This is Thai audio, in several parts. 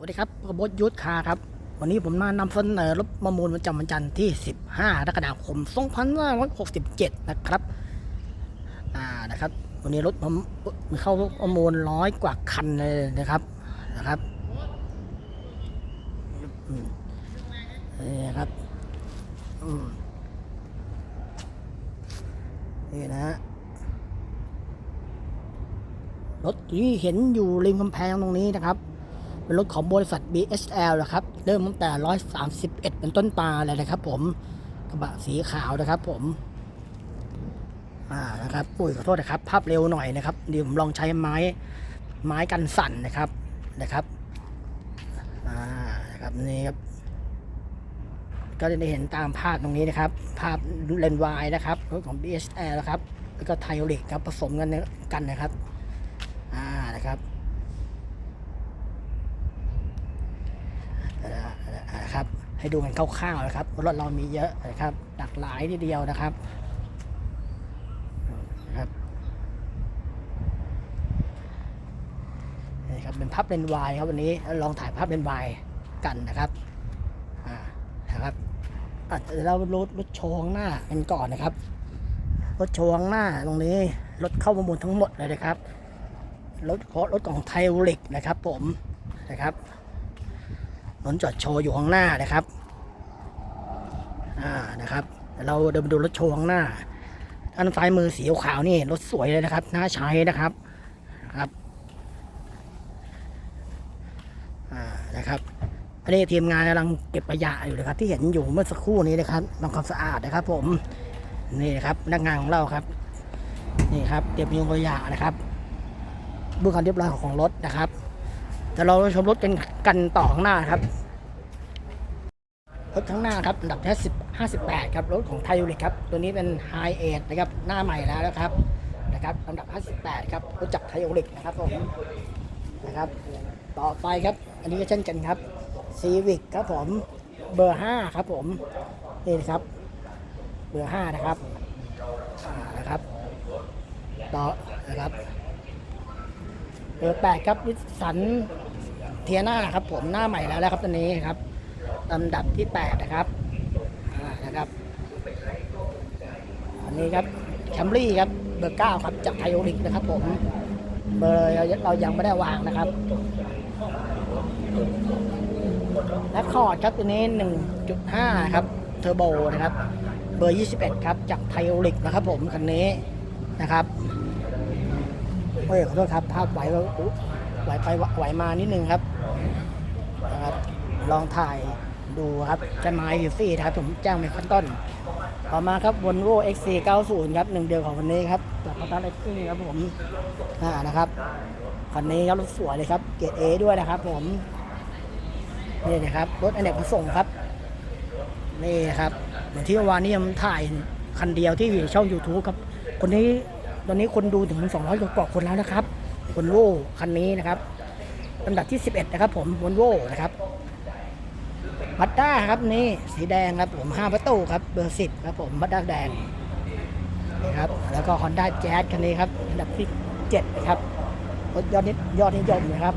สวัสดีครับกบฏยุทธคาครับ วันนี้ผมมานำเสนอรถประมูลประจำวันจันทร์ที่ 15กรกฎาคม 2567 นะครับ อ่า นะครับ วันนี้รถผมมีเข้าประมูลร้อยกว่าคันเลยนะครับ นะครับ นี่นะครับนี่นะฮะรถที่เห็นอยู่ริมกำแพงตรงนี้นะครับ เป็นรถของบริษัท BSL นะครับ เริ่มตั้งแต่ 131 เป็นต้นปาเลยนะครับ ผม กระบะสีขาวนะครับ ผม อ่า นะครับอุ้ยขอโทษนะครับ ภาพเร็วหน่อยนะครับ เดี๋ยวผมลองใช้ไม้ ไม้กันสั่นนะครับ นะครับ อ่า นะครับ นี่ครับ ก็จะได้เห็นตามภาพตรงนี้นะครับ ภาพเลนวายนะครับ รถของ BSL นะครับ แล้วก็ไทโอเลิกครับ ผสมกันกันนะครับ อ่า นะครับ นะครับ ให้ดูกันคร่าวๆนะครับรถเรามีเยอะนะครับหลากหลายทีเดียวนะครับนะครับนี่ครับเป็นภาพเลนวายครับวันนี้ลองถ่ายภาพเลนวายกันนะครับอ่านะครับอะเดี๋ยวเรารถรถโชว์ข้างหน้ากันก่อนนะครับรถโชว์ข้างหน้าตรงนี้รถเข้าประมูลทั้งหมดเลยนะครับรถเพราะรถของไทโอลิกนะครับ ผมนะครับ รถจอดโชว์อยู่ข้างหน้านะครับอ่านะครับเดี๋ยวเราเดินไปดูรถโชว์ข้างหน้าด้านซ้ายมือสีขาวนี่รถสวยเลยนะครับน่าใช้นะครับนะครับอ่านะครับอันนี้ทีมงานกำลังเก็บขยะอยู่นะครับ ที่เห็นอยู่เมื่อสักครู่นี้นะครับทำความสะอาดนะครับ ผมนี่นะครับนักงานของเราครับ นี่ครับเก็บยุงขยะนะครับดูความเรียบร้อยของรถนะครับ แต่เราชมรถกันกันต่อข้างหน้าครับรถข้างหน้าครับอันดับที่สิบห้าสิบแปดครับรถของไทยูริกครับตัวนี้เป็นไฮเอทนะครับหน้าใหม่แล้วนะครับนะครับอันดับ58ครับรู้จักไทยูริกนะครับผมนะครับต่อไปครับ อันนี้ก็เช่นกันครับซีวิกครับผมเบอร์5ครับผมนี่นะครับเบอร์5นะครับนะครับต่อนะครับเบอร์แปดครับนิสสัน เทียนาครับ ผมหน้าใหม่แล้วนะครับตอนนี้ครับลำดับที่แปดนะครับนะครับอันนี้ครับแคมรี่ครับเบอร์เก้าครับจากไทโอลิกนะครับ ผมเบอร์เรายังไม่ได้วางนะครับและคอร์ดครับตัวนี้ 1.5 ครับเทอร์โบนะครับ เบอร์ 21 ครับจากไทโอลิกนะครับ ผมคันนี้นะครับเฮ้ยขอโทษครับภาพไหวว่าไหวไปไหวมานิดนึงครับ ลองถ่ายดูครับจะมาอยู่ฟรีนะครับผมแจ้งไปขั้นต้น ต่อมาครับ Volvo XC90 ครับหนึ่งเดียวของวันนี้ครับจากพัฒนาเอ็กซ์ครับผมอ่านะครับคันนี้ครับรถสวยเลยครับ เกรด A ด้วยนะครับผม นี่นะครับ รถอเนกประสงค์ครับ นี่ครับ เหมือนที่เมื่อวานนี้ผมถ่ายคันเดียวที่ช่อง YouTube ครับ คนนี้ตอนนี้คนดูถึง 200กว่าคนแล้วนะครับวอลโว่คันนี้นะครับลำดับที่ 11 นะครับผมวอลโว่นะครับ มัดด้าครับนี่สีแดงครับผม5ประตูครับเบอร์10ครับผมมัดด้าแดงนะครับแล้วก็ Honda Jazz คันนี้ครับอันดับที่7นะครับรถยอดนิยอดนิยมนะครับ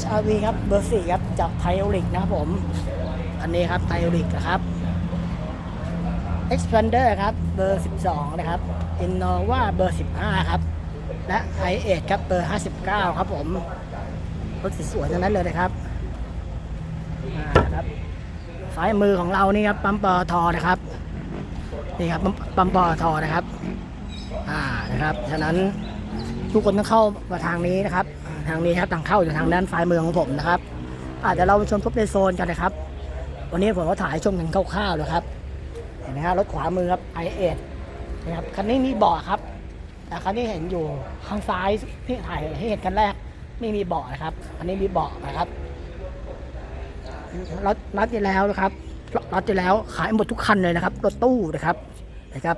HRV ครับเบอร์4ครับจากไทโอลิกนะครับผม อันนี้ครับไทโอลิกนะครับ Expander ครับเบอร์ 12 นะครับ Innova เบอร์ 15 ครับ และ i 8ครับเบอร์ 59 ครับผม รถสวยๆทั้งนั้นเลยนะครับอ่าครับซ้ายมือของเรานี่ครับปั๊มปอทอนะครับนี่ครับปั๊มปั๊มปอนะครับอ่านะครับฉะนั้นทุกคนต้องเข้ามาทางนี้นะครับ ทางนี้ครับทางเข้าอยู่ทางด้านซ้ายมือของผมนะครับอาจจะเราไปชมพบในโซนกันนะครับ วันนี้ผมก็ถ่ายชมกันคร่าวๆนะครับเห็นไหมฮะรถขวามือครับ i 8นะครับคันนี้มีเบาะครับ แต่คันนี้เห็นอยู่ข้างซ้ายที่ถ่ายให้เห็นกันแรก ไม่มีเบาะนะครับ อันนี้มีเบาะนะครับรถรถที่แล้วนะครับรถที่แล้วขายหมดทุกคันเลยนะครับ รถตู้นะครับนะครับ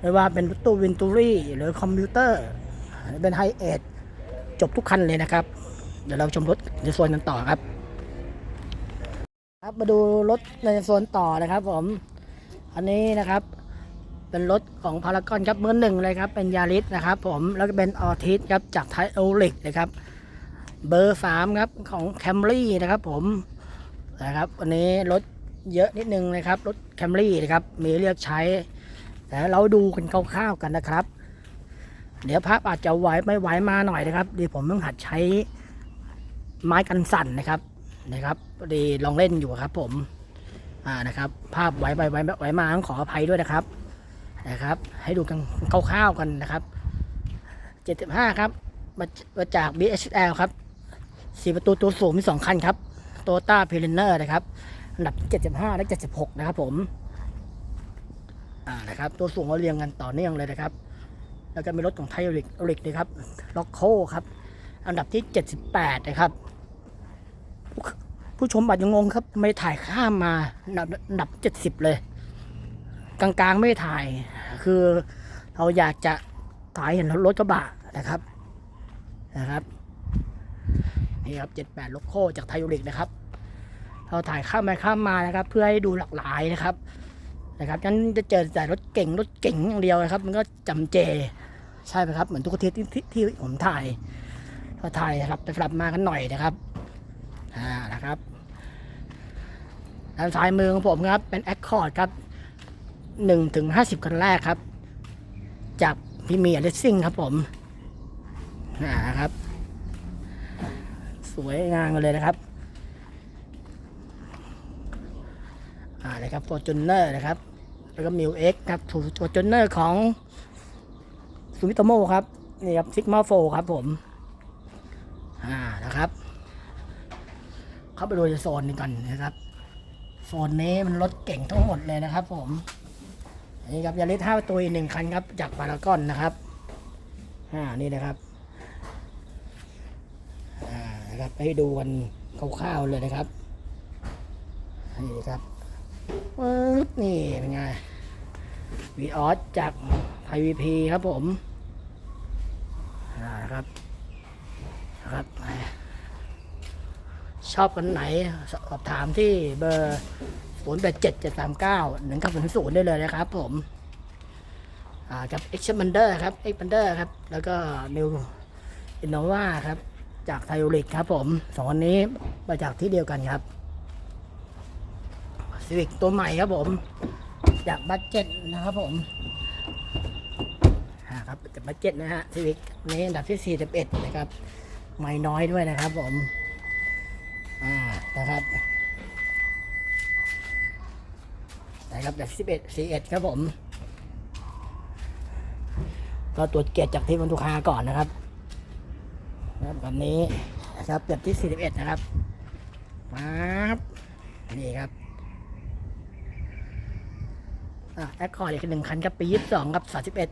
ไม่ว่าเป็นรถตู้วินตูรี่หรือคอมพิวเตอร์เป็นไฮเอทจบทุกคันเลยนะครับ เดี๋ยวเราชมรถในส่วนกันต่อครับ ครับมาดูรถในโซนต่อนะครับผม อันนี้นะครับ เป็นรถของพารากอนครับเบอร์หนึ่งเลยครับ เป็นยาริสนะครับผมแล้วก็เป็นออทิสครับจากไทโอลิกนะครับ เบอร์สามครับของแคมรี่นะครับผมนะครับวันนี้รถเยอะนิดนึงนะครับรถแคมรี่นะครับมีเรียกใช้ แต่เราดูกันคร่าวๆกันนะครับ เดี๋ยวภาพอาจจะไหวไม่ไหวมาหน่อยนะครับดีผมต้องหัดใช้ไม้กันสั่นนะครับนะครับดีลองเล่นอยู่ครับผมอ่านะครับ ภาพไหวไปไหวไหวมาต้องขออภัยด้วยนะครับ นะครับ ให้ดูกันคร่าวๆกันนะครับ 75 ครับมามาจาก BHL ครับสี่ประตูตัวสูงมี 2 คันครับโตต้าเพลเนอร์นะครับอันดับ 75 และ 76 นะครับผมอ่านะครับ ตัวสูงเราเรียงกันต่อเนื่องเลยนะครับ แล้วก็มีรถของไทยริกริกนะครับล็อกโคครับ อันดับที่ 78 นะครับ ผู้ชมอาจจะงงครับทำไม่ถ่ายข้ามมาอันดับอันดับ 70 เลย กลางๆไม่ถ่าย คือเราอยากจะถ่ายเห็นรถกระบะนะครับนะครับนี่ครับ78ล็อกโคจากไทยูริกนะครับ เราถ่ายข้ามไปข้ามมานะครับ เพื่อให้ดูหลากหลายนะครับนะครับงั้นจะเจอแต่รถเก่งรถเก่งอย่างเดียวนะครับ มันก็จำเจใช่ไหมครับเหมือนทุกอาทิตย์ที่ที่ที่ผมถ่ายก็ถ่ายสลับไปสลับมากันหน่อยนะครับอ่านะครับด้านซ้ายมือของผมครับเป็นแอคคอร์ดครับ หนึ่งถึงห้าสิบคันแรกครับ จากพิมีเลสซิ่งครับผมอ่านะครับ สวยงามกันเลยนะครับอ่านะครับฟอร์จูเนอร์นะครับ แล้วก็มิวเอ็กครับฟอร์จูเนอร์ของซูมิโตโมครับนี่ครับซิกมาโฟครับผมอ่านะครับ เข้าไปดูในโซนนี้กันนะครับ โซนนี้มันรถเก่งทั้งหมดเลยนะครับผม นี่ครับยาริสห้าประตูอีกหนึ่งคันครับ จากพารากอนนะครับ อ่า นี่นะครับ อ่า นะครับ ให้ดูกันคร่าวๆเลยนะครับ นี่ครับปึ๊บนี่เป็นไงวีออสจากไทยวีพีครับผม อ่านะครับนะครับ ชอบกันไหน สอบถามที่เบอร์ ศูนย์แปดเจ็ดเจ็ดสามเก้าหนึ่งเก้าศูนย์ศูนย์ได้เลยนะครับผมอ่ากับ e x p a n d e r ครับ e x p a n d e r ครับ แล้วก็ New Innova ครับ จากไทโอลิกครับผมสองอันนี้มาจากที่เดียวกันครับซีวิกตัวใหม่ครับผม จากบัตเจ็ตนะครับผมครับจากบัตเจ็ตนะฮะซีวิกนี้อันดับที่ 41 นะครับ ไม่น้อยด้วยนะครับผม อ่า นะครับ นะครับอันดับที่11 41 ครับผม ก็ตรวจเกียรติจากที่บรรทุกคาก่อนนะครับนะครับแบบนี้นะครับแบบที่ 41 นะครับปั๊บนี่ครับอะแอคคอร์ดอีกหนึ่งคันครับปียี่สิบสองครับสามสิบเอ็ด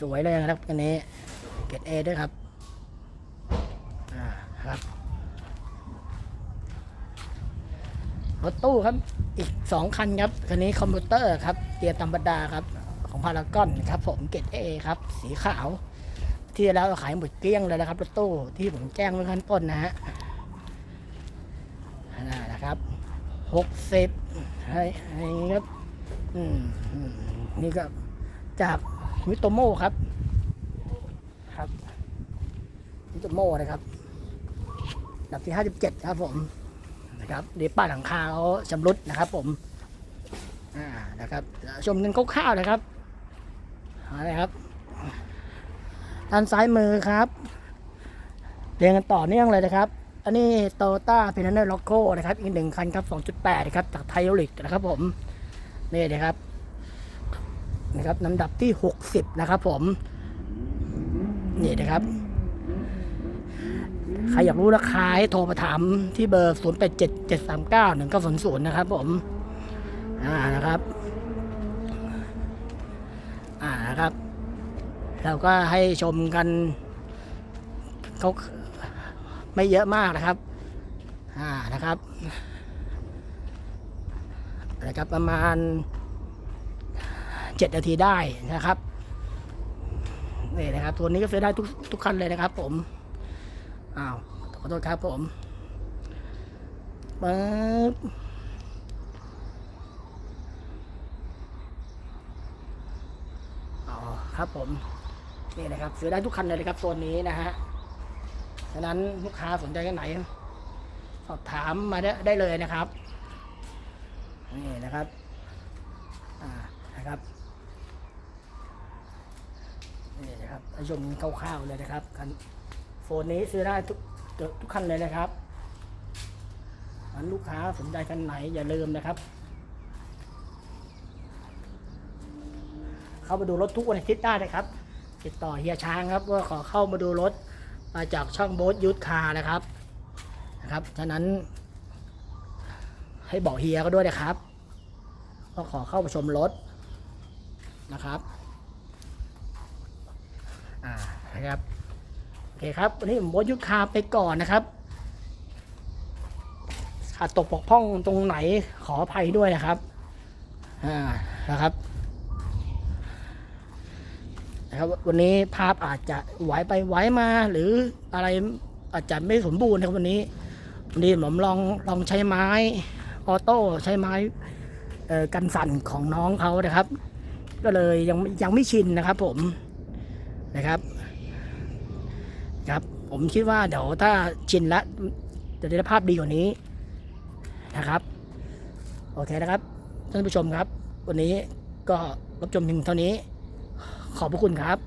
สวยเลยนะครับอันนี้เกรดเอด้วยครับ อ่าครับ รถตู้ครับ อีกสองคันครับ คันนี้คอมพิวเตอร์ครับ เกียร์ธรรมดาครับ ของพารากอนครับ ผมเกรดเอครับ สีขาว ที่แล้วขายหมดเกลี้ยงเลยนะครับรถตู้ที่ผมแจ้งไว้ขั้นต้นนะฮะน่นะครับหกสิบให้ให้ครับอืมนี่ก็จากมิโตโมครับ ครับมิโตโมนะครับอันดับที่ห้าสิบเจ็ดครับผม นะครับเดี๋ยวป้าหลังคาเขาชำรุดนะครับ ผมอ่านะครับ ชมกันคร่าวๆนะครับอะไรครับด้านซ้ายมือครับเรียงกันต่อเนื่องเลยนะครับ อันนี้โตต้าเพนเนอร์ล็อกโก้นะครับ อีกหนึ่งคันครับ 2.8 นะครับ จากไทโอลิกนะครับ ผม นี่นะครับ นะครับลำดับที่ 60 นะครับ ผม นี่นะครับ ครอยากรู้ราคาให้โทรมาถามที่เบอร์ 0 8 7 7 3 9 1 9 0 0 นะครับผมอ่านะครับ อ่านะครับ เราก็ให้ชมกันเขาไม่เยอะมากนะครับ อ่านะครับนะครับประมาณเจ็ดนาทีได้นะครับนี่นะครับ ตัวนี้ก็ซื้อได้ทุกทุกคันเลยนะครับผม อ้าวขอโทษครับผมปึ๊บอ๋อครับผมนี่นะครับซื้อได้ทุกคันเลยนะครับโซนนี้นะฮะฉะนั้นลูกค้าสนใจกันไหน สอบถามมาได้ได้เลยนะครับนี่นะครับอ่านะครับนี่นะครับชมคร่าวๆเลยนะครับคัน โฟนนี้ซื้อได้ทุกทุกคันเลยนะครับอันลูกค้าสนใจคันไหนอย่าลืมนะครับ เข้ามาดูรถทุกวันอาทิตย์ได้นะครับ ติดต่อเฮียช้างครับว่าขอเข้ามาดูรถมาจากช่องโบ๊ทยุทธคานะครับนะครับฉะนั้น ให้บอกเฮียก็ด้วยนะครับก็ขอเข้ามาชมรถนะครับอ่านะครับ อเคครับ วันนี้ผมโบ๊ทยุทธคาไปก่อนนะครับขาดตกปกพร่องตรงไหนขออภัยด้วยนะครับ อ่า นะครับ นะครับ วันนี้ภาพอาจจะไหวไปไหวมา หรืออะไรอาจจะไม่สมบูรณ์นะครับวันนี้ วันนี้ผมลองลองใช้ไม้ออโต้ใช้ไม้กันสั่นของน้องเขานะครับ ก็เลยยังยังไม่ชินนะครับผมนะครับ ครับ ผมคิดว่าเดี๋ยวถ้าชินแล้วจะได้ภาพดีกว่านี้นะครับ โอเคนะครับ ท่านผู้ชมครับ วันนี้ก็รับชมเพียงเท่านี้ ขอบพระคุณครับ